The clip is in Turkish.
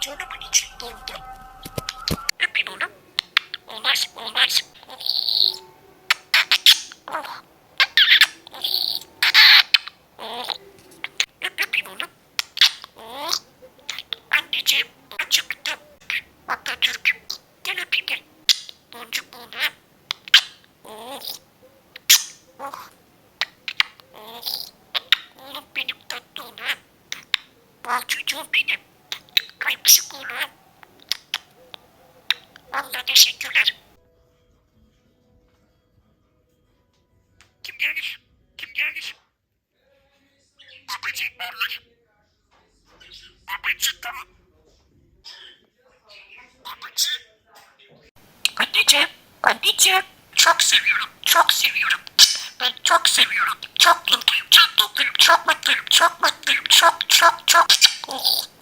Canımın içi doldu. Öp bir bunu. Olmaz, olmaz. Oh. Oh. Öp, öp bir bunu. Oh. Anneciğim, acıktım. Atatürk'üm. Gel öpeyim gel. Boncuk buldu. Oh. Oh. Oh. Oğlum benim tatlı oğlum. Bal çocuğum benim. Kaymışık oğlum. Allah teşekkürler. Kim gelir? Kim gelir? Babacık varlar. Babacık da. Babacık. Anneciğim, anneciğim. Çok seviyorum, çok seviyorum. Ben çok seviyorum. Çok mutluyum, çok mutluyum, çok mutluyum, çok mutluyum, çok çok çok. Oh.